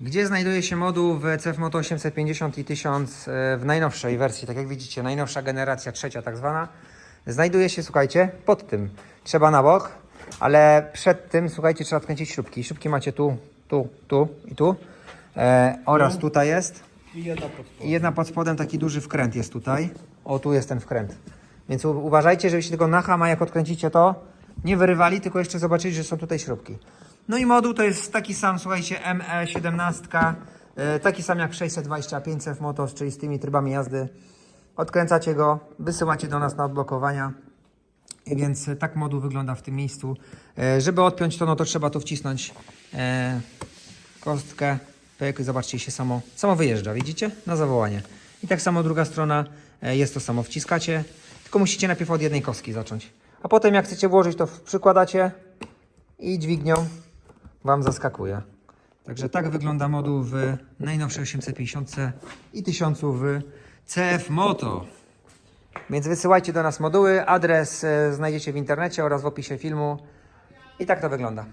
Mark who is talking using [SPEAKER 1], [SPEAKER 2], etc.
[SPEAKER 1] Gdzie znajduje się moduł w CF Moto 850 i 1000 e, w najnowszej wersji, tak jak widzicie, najnowsza generacja, trzecia tak zwana, znajduje się, słuchajcie, pod tym. Trzeba na bok, ale przed tym, słuchajcie, trzeba odkręcić śrubki. Śrubki macie tu, tu, tu i tu e, oraz tutaj jest.
[SPEAKER 2] I jedna pod
[SPEAKER 1] I jedna pod spodem taki duży wkręt jest tutaj. O, tu jest ten wkręt. Więc uważajcie, żebyście tego na hama, jak odkręcicie to, nie wyrywali, tylko jeszcze zobaczyli, że są tutaj śrubki. No i moduł to jest taki sam, słuchajcie, ME17, e, taki sam jak 625 CF Motos, czyli z tymi trybami jazdy. Odkręcacie go, wysyłacie do nas na odblokowania. Więc e, tak moduł wygląda w tym miejscu. E, Żeby odpiąć to, no to trzeba tu wcisnąć kostkę. Pyk, zobaczcie się samo, samo wyjeżdża, widzicie? Na zawołanie. I tak samo druga strona jest to samo. Wciskacie, tylko musicie najpierw od jednej kostki zacząć. A potem jak chcecie włożyć, to przykładacie i dźwignią Wam zaskakuje. Także tak wygląda moduł w najnowszej 850 i 1000 w CF Moto. Więc wysyłajcie do nas moduły. Adres e, znajdziecie w internecie oraz w opisie filmu. I tak to wygląda.